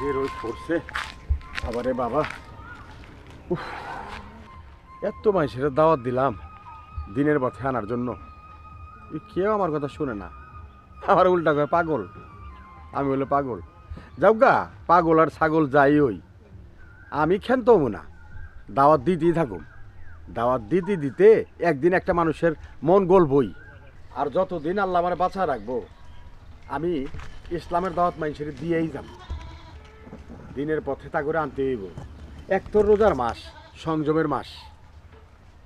যে রোদ পড়ছে আবারে বাবা। উফ, এত মানুষের দাওয়াত দিলাম দিনের পথে আনার জন্য। কেউ আমার কথা শুনে না। আমার উল্টা কয় পাগল। আমি হলো পাগল। যাও গা পাগল আর ছাগল যাই ওই। আমি ক্ষান্ত হব না। দাওয়াত দিতেই থাকুম। দাওয়াত দিতে দিতে একদিন একটা মানুষের মন গলবই। আর যতদিন আল্লাহ আমার বাঁচা রাখব আমি ইসলামের দাওয়াত মানুষের দিয়েই যাব। দিনের পথে তা করে আনতে হইব। এক তো রোজার মাস সংযমের মাস।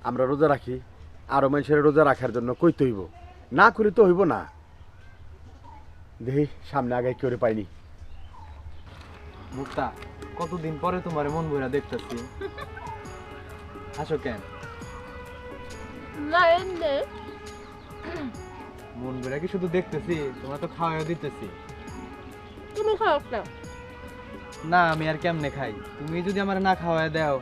আমরা রোজা রাখি আরও মানুষের রোজা রাখার জন্য কইতে হইব। না করি তো হইব না। দেখি সামনে আগে করে পাইনি। মুক্তা কতদিন পরে তোমার মন ভরা দেখতেছি? হাসো কেন? না মন ভরা কি শুধু দেখতেছি? তোমার তো খাওয়া দিতেছি। তুমি খাও না। না আমি আর কেমনে খাই? তুমি যদি আমার না খাওয়া দাও।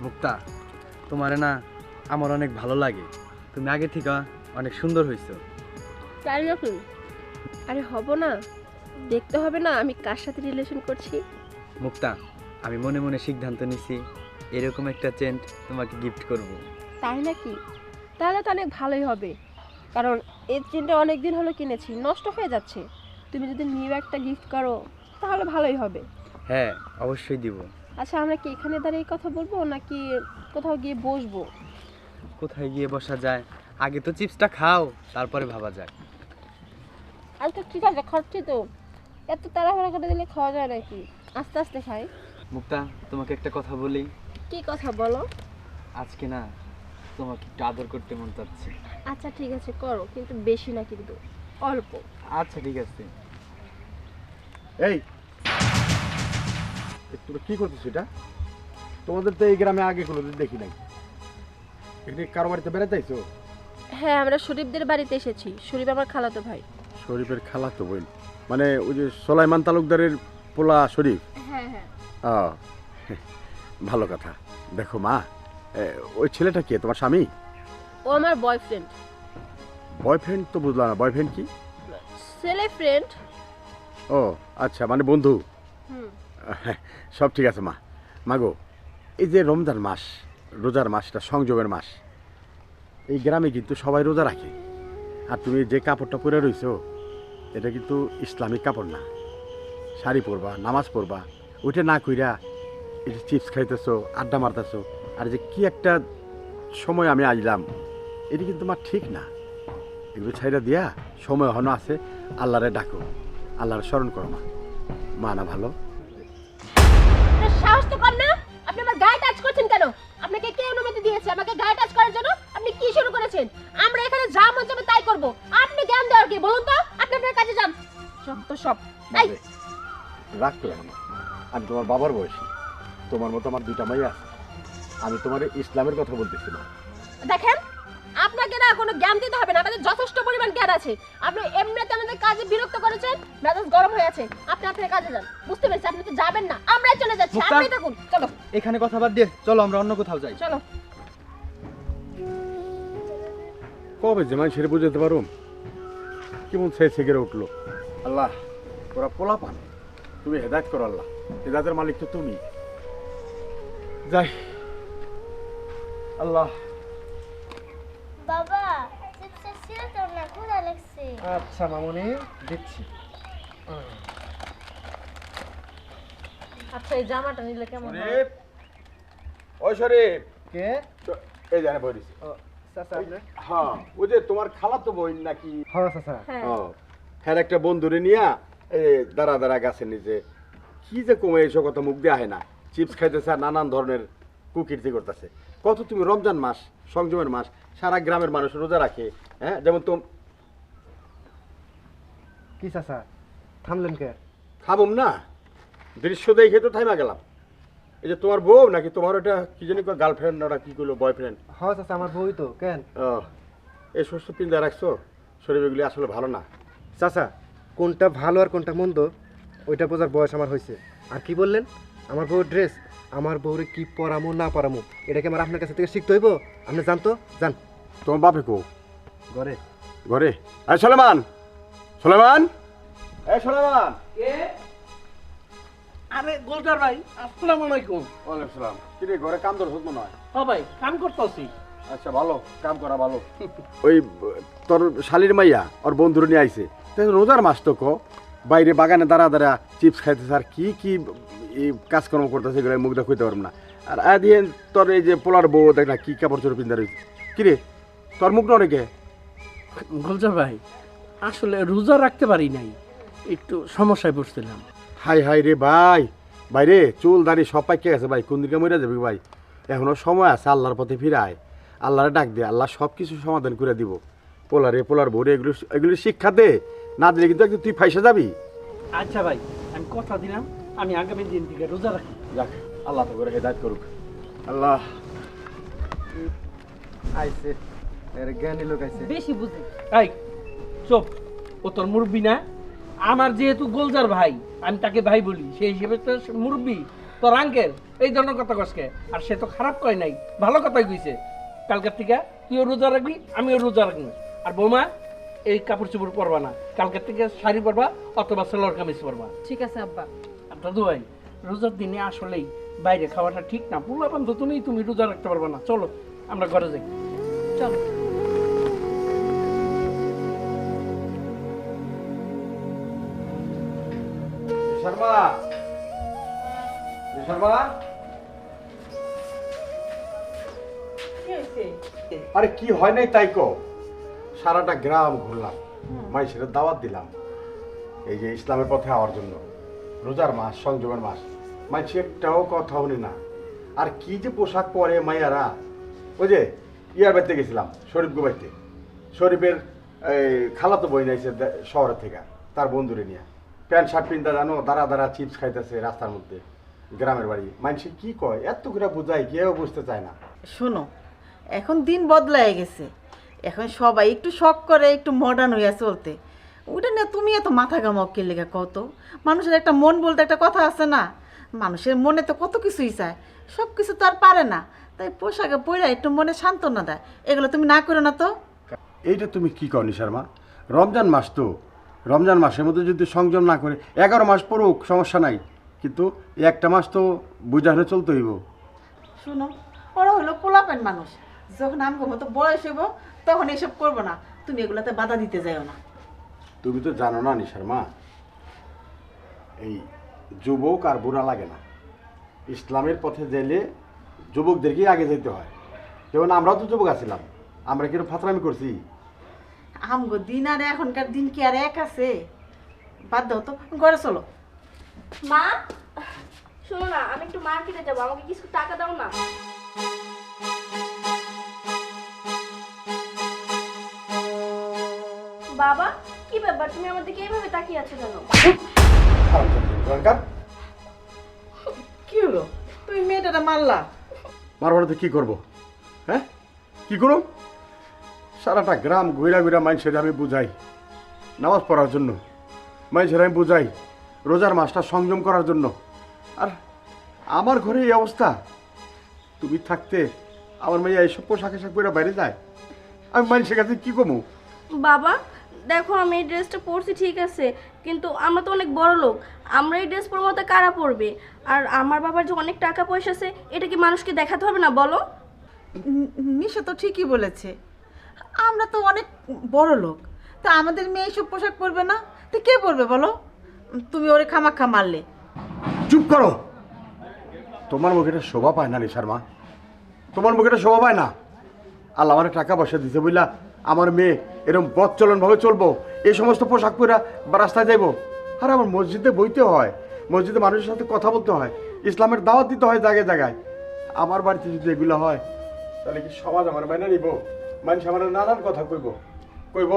মুক্তা তোমারে না আমার অনেক ভালো লাগে। তুমি আগে থেকে অনেক সুন্দর হয়েছো তাই নাকি? আরে হব না। দেখতে হবে না আমি কার সাথে রিলেশন করছি। মুক্তা আমি মনে মনে সিদ্ধান্ত নিছি এরকম একটা চেন্ট তোমাকে গিফট করব। তাই নাকি? তাহলে তো অনেক ভালোই হবে। কারণ এই চেনটা অনেক দিন হলো কিনেছি নষ্ট হয়ে যাচ্ছে। তুমি যদি নিউ একটা গিফট করো তাহলে ভালোই হবে। হ্যাঁ অবশ্যই দিব। আচ্ছা আমরা কি এখানে দাঁড়িয়ে কথা বলব নাকি কোথাও গিয়ে বসবো? কোথায় গিয়ে বসা যায়? আগে তো চিপসটা খাও তারপরে ভাবা যায় আচ্ছা ঠিক আছে খাচ্ছি তো। এত তাড়াহুড়া করে দিলে খাওয়া যায় নাকি? আস্তে আস্তে খাই। মুক্তা তোমাকে একটা কথা বলি। কি কথা বলো? আজকে না তোমাকে একটু আদর করতে মন চাচ্ছে। আচ্ছা ঠিক আছে করো কিন্তু বেশি না কিন্তু অল্প। আচ্ছা ঠিক আছে। এই তোরা কি করছিস এটা? তোমাদের তো এই গ্রামে আগে কোনোদিন দেখি নাই। এখানে কারও বাড়িতে বেড়াতে আইছো? হ্যাঁ আমরা শরীফদের বাড়িতে এসেছি। শরীফ আমার খালাতো ভাই। শরীফের খালা তো বোন। মানে ওই যে সোলাইমান তালুকদারের পোলা শরীফ হ্যাঁ হ্যাঁ। ও ভালো কথা। দেখো মা এ, ওই ছেলেটা কে? তোমার স্বামী? ও আমার বয়ফ্রেন্ড বয়ফ্রেন্ড তো বুঝলাম না বয়ফ্রেন্ড কি? ছেলে ফ্রেন্ড ও আচ্ছা মানে বন্ধু। হুম। সব ঠিক আছে মা। মাগো এই যে রমজান মাস রোজার মাসটা সংযমের মাস এই গ্রামে কিন্তু সবাই রোজা রাখে। আর তুমি যে কাপড়টা পরে রইছো এটা কিন্তু ইসলামিক কাপড় না। শাড়ি পরবা নামাজ পড়বা ওইটা না কইরা এই যে চিপস খাইতেছো আড্ডা মারতেছো। আর যে কি একটা সময় আমি আইলাম এটা কিন্তু আমার ঠিক না। এগুলো ছাইরা দিয়া সময় হনো আছে আল্লাহরে ডাকো। আল্লাহরে স্মরণ করো মা। মা না ভালো। সাহস তো কম না? আপনি আমার গায়ে টাচ করছেন কেন? আপনাকে কে অনুমতি দিয়েছে? আমাকে গায়ে টাচ করার জন্য আপনি কি শুরু করেছেন? আমরা এখানে যা মন চাবে তাই করব। আপনি জ্ঞান দেওয়ার কি? বলুন তো আপনি আপনার কাজে যান। সব তো সব। বাবে, রাগ করো না আমি তোমার বাবার বয়সী। তোমার মতো আমার দুইটা মাই আছে। আমি তোমার ইসলামের কথা বলতেছি না দেখেন আপনাকে না কোনো জ্ঞান দিতে হবে না আমাদের যথেষ্ট পরিমাণ জ্ঞান আছে। আপনি এমনিতে আমাদের কাজে বিরক্ত করেছেন মেজাজ গরম হয়ে আছে আপনি আপনার কাজে যান। বুঝতে পেরেছি আপনি তো যাবেন না আমরাই চলে যাচ্ছি মুক্তা। আপনি থাকুন চলো। এখানে কথা বাদ দিয়ে চলো আমরা অন্য কোথাও যাই। চলো। কবে যে মানুষের বুঝাতে পারুম? কেমন সে সেগেরে উঠল? আল্লাহ ওরা পোলা পান তুমি হেদায়ত করো আল্লাহ হেদায়তের মালিক তো তুমি। যাই। আল্লাহ বাবা চিপসের ছিল তো না লাগছে। আচ্ছা মামুনি দিচ্ছি। আচ্ছা এই জামাটা নিলে কেমন হয়? শরীফ। ওই শরীফ। কে? চ- এই জানে বই দিছি। ও চাচা হ্যাঁ ওই যে তোমার খালা তো বই নাকি? হ্যাঁ চাচা। হ্যাঁ। ও হ্যাঁ একটা বন্ধুরে নিয়া এই দাঁড়া দাঁড়া গাছের নিচে কি যে কমে এসব কথা মুখ দিয়ে আহে না। চিপস খাইতেছে আর নানান ধরনের কুকীর্তি করতেছে। কত তুমি রমজান মাস সংযমের মাস সারা গ্রামের মানুষ রোজা রাখে হ্যাঁ? যেমন তোম কি চাচা? থামলেন কে? খাবুম না। দৃশ্য দেখে তো থাইমা গেলাম। এই যে তোমার বউ নাকি তোমার ওটা কি জানি গার্লফ্রেন্ড ওটা কি করল বয়ফ্রেন্ড হ্যাঁ চাচা আমার বউই তো কেন? ও এই শস্য পিন্দা রাখছো? শরীর এগুলি আসলে ভালো না। চাচা কোনটা ভালো আর কোনটা মন্দ ওইটা বোঝার বয়স আমার হয়েছে আর কি বললেন? আমার বউর ড্রেস আমার বউরে কি পরামো না পরামো এটা কি আমার আপনার কাছে থেকে শিখতে হইব? আপনি জানতো জান তোমার বাপে কো? ঘরে। ঘরে? এই সোলেমান! সোলেমান! এই সোলেমান! আরে গোলজার ভাই আসসালামু আলাইকুম। ওয়ালাইকুম সালাম। কি রে ঘরে কাম ধরছ মনে হয়? ও ভাই কাম করতেছি। আচ্ছা ভালো কাম করা ভালো। ওই তোর শালির মাইয়া ওর বন্ধুর নিয়ে আইছে। তাই রোজার মাস তো কো? বাইরে বাগানে দাঁড়া দাঁড়া চিপস খাইতেছে আর কি কি এই কাজকর্ম করতেছে এগুলো মুখ দেখতে পারব না। আর আদিয়ে তোর এই যে পোলার বউ দেখ না কি কাপড় চোপড় পিন্ধা রয়েছে। কি রে? তোর মুখ নড়ে কে? গোলজার ভাই আসলে রোজা রাখতে পারি নাই একটু সমস্যায় পড়ছিলাম। হাই হাই রে ভাই। ভাই রে চুল দাড়ি সব পাইকে গেছে ভাই কোন দিকে মরে যাবে ভাই? এখনও সময় আছে আল্লাহর পথে ফিরায়। আল্লাহরে ডাক দে আল্লাহ সব কিছু সমাধান করে দিব। পোলারে পোলার বোরে এগুলো এগুলো শিক্ষা দে। না দিলে কিন্তু একদিন তুই ফাইসা যাবি। আচ্ছা ভাই আমি কথা দিলাম। আমি আগামী দিন থেকে রোজা রাখি। যাক আল্লাহ তো করে হেদায়ত করুক। আল্লাহ। আইছে এর জ্ঞানী লোক আইছে। বেশি বুঝি। এই চুপ। ও তোর মুরব্বী না? আমার যেহেতু গোলজার ভাই আমি তাকে ভাই বলি সেই হিসেবে তো মুরব্বী তোর আঙ্কেল এই ধরনের কথা কসকে আর সে তো খারাপ কয় নাই ভালো কথাই কইছে। কালকের থেকে তুইও রোজা রাখবি আমিও রোজা রাখব। আর বৌমা এই কাপড় চোপড় পরবা না। কালকের থেকে শাড়ি পরবা অথবা সেলোয়ার কামিজ পরবা। ঠিক আছে আব্বা। দাদু ভাই রোজার দিনে আসলেই বাইরে খাওয়াটা ঠিক না। পুরো তো তুমি তুমি রোজা রাখতে পারবে না। চলো আমরা ঘরে যাই। চলো। শর্মা শর্মা আরে কি হয় নাই তাই কো সারাটা গ্রাম ঘুরলাম মাইসের দাওয়াত দিলাম এই যে ইসলামের পথে হওয়ার জন্য। রোজার মাস, সংযমের মাস। মাইসে একটাও কথা হলি না। আর কি যে পোশাক পরে মাইয়ারা ওই যে ইয়ার বাড়িতে গেছিলাম, শরীফ গোবাইতে শরীফের, এই, খালাতো বই নাইছে শহরের থেকে, তার বন্ধুরে নিয়ে। প্যান্ট, শার্ট পিনতে জানো, দাঁড়া দাঁড়া, চিপস খাইতেছে রাস্তার মধ্যে, গ্রামের বাড়ি। মানুষে কি কয়? এত করে বোঝায়, কেউ বুঝতে চায় না। শোনো, এখন দিন বদলায় গেছে। এখন সবাই একটু শখ করে, একটু মডার্ন হইয়া চলতে। ওটা নিয়ে তুমি এত মাথা গামকের লেগে কত মানুষের একটা মন বলতে একটা কথা আছে না? মানুষের মনে তো কত কিছুই চায়। সব কিছু তো আর পারে না। তাই পোশাকে পরে একটু মনে সান্ত্বনা দেয়। এগুলো তুমি না করো না তো। এইটা তুমি কি করনি শর্মা? রমজান মাস তো। রমজান মাসের মধ্যে যদি সংযম না করে এগারো মাস পড়ুক সমস্যা নাই। কিন্তু একটা মাস তো বুঝানো চলতে হইব। শোনো ওরা হলো পোলাপেন মানুষ। যখন আমি মতো বয়স হইব তখন এসব করব না। তুমি এগুলোতে বাধা দিতে যাও না। তুমি তো জানো না নিশার মা এই যুবক আর বুড়া লাগে না। ইসলামের পথে গেলে যুবকদেরকেই আগে যেতে হয়। যেমন আমরাও তো যুবক আছিলাম আমরা কীরকম ফাতরামি করছি? আমগো দিন আর এখনকার দিন কি আর এক আছে? বাদ দাও তো ঘরে চলো। মা শোনো না আমি একটু মার্কেটে যাব আমাকে কিছু টাকা দাও না। বাবা কি ব্যাপার? তুমি আমার দিকে এইভাবে তাকিয়ে আছো কেন? কি হলো? তুমি মেয়েটাটা মারলা। মারবার তো কি করব? হ্যাঁ? কি করো? সারাটা গ্রাম ঘুরা ঘুরা মানুষের আমি বুঝাই। নামাজ পড়ার জন্য। মানুষের আমি বুঝাই। রোজার মাসটা সংযম করার জন্য। আর আমার ঘরে এই অবস্থা। তুমি থাকতে আমার মেয়ে এইসব পোশাক আশাক পরে বাইরে যায়। আমি মানুষের কাছে কি কমু? বাবা দেখো আমি এই ড্রেসটা পরছি ঠিক আছে। কিন্তু আমরা তো অনেক বড় লোক। আমরা এই ড্রেস পরবো তো কারা পরবে? আর আমার বাবার যে অনেক টাকা পয়সা আছে এটা কি মানুষকে দেখাতে হবে না? বলো। নিশা তো ঠিকই বলেছে। আমরা তো অনেক বড় লোক। তা আমাদের মেয়ে সব পোশাক পরবে না? তো কে পরবে বলো? তুমি ওরে খামাখা মারলে। চুপ করো। তোমার মুখে এটা শোভা পায় না নিশার মা। তোমার মুখে এটা শোভা পায় না। আল্লাহ আমার টাকা পয়সা দিতে বুঝলা। আমার মেয়ে এরকম পথ চলনভাবে চলবো, এই সমস্ত পোশাক পরা বা রাস্তায় যাইবো, আর আমার মসজিদে বইতে হয়, মসজিদে মানুষের সাথে কথা বলতে হয়, ইসলামের দাওয়াত দিতে হয় জায়গায় জায়গায়। আমার বাড়িতে যদি এগুলো হয়, তাহলে কি সমাজ আমার মেনে নিব? মানুষ আমার নানান কথা কইব। কইব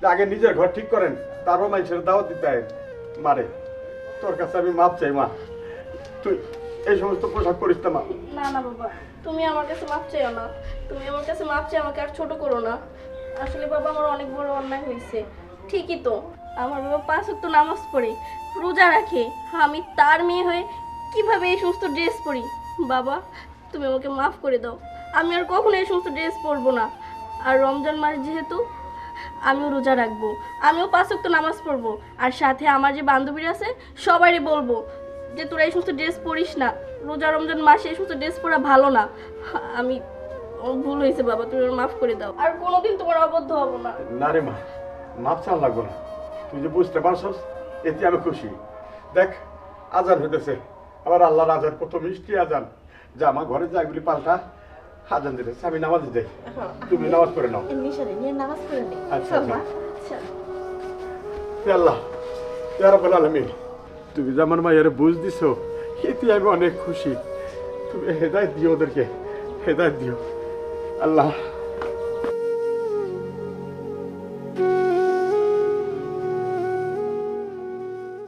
যে আগে নিজের ঘর ঠিক করেন, তারপর মানুষের দাওয়াত দিতে হয়। মারে, তোর কাছে আমি মাপ চাই, মা। তুই এই সমস্ত পোশাক পরিস না, মা। না না, বাবা, তুমি আমার কাছে মাপ চাইও না। তুমি আমার কাছে মাপ চাই আমাকে আর ছোট করো না। আসলে বাবা আমার অনেক বড় অন্যায় হয়েছে। ঠিকই তো। আমার বাবা পাঁচ ওয়াক্ত নামাজ পড়ে, রোজা রাখে। আমি তার মেয়ে হয়ে কীভাবে এই সমস্ত ড্রেস পরি? বাবা, তুমি আমাকে মাফ করে দাও। আমি আর কখনো এই সমস্ত ড্রেস পরবো না। আর রমজান মাস যেহেতু, আমিও রোজা রাখব। আমিও পাঁচ ওয়াক্ত নামাজ পড়ব। আর সাথে আমার যে বান্ধবীরা আছে সবারই বলব যে তোরা এই সমস্ত ড্রেস পরিস না। রোজা রমজান মাসে এই সমস্ত ড্রেস পরা ভালো না। আমি আমার ভুল হয়েছে বাবা তুমি আমার মাফ করে দাও। আর কোনোদিন তোমার অবদ্ধ হব না। না রে মা মাপ চাল লাগবো না। তুই যে বুঝতে পারছস এতে আমি খুশি। দেখ আজান হইতেছে। আবার আল্লাহর আজান কত মিষ্টি আজান। যা আমার ঘরে যা এগুলি পাল্টা আজান দিতেছে আমি নামাজ যাই তুমি নামাজ পড়ে নাও। নামাজ নে। আচ্ছা, আচ্ছা। আল্লাহ ইয়া রাব্বুল তুমি যে আমার মায়ের বুঝ দিছো এতে আমি অনেক খুশি। তুমি হেদায়ত দিও ওদেরকে হেদায়ত দিও। আল্লাহ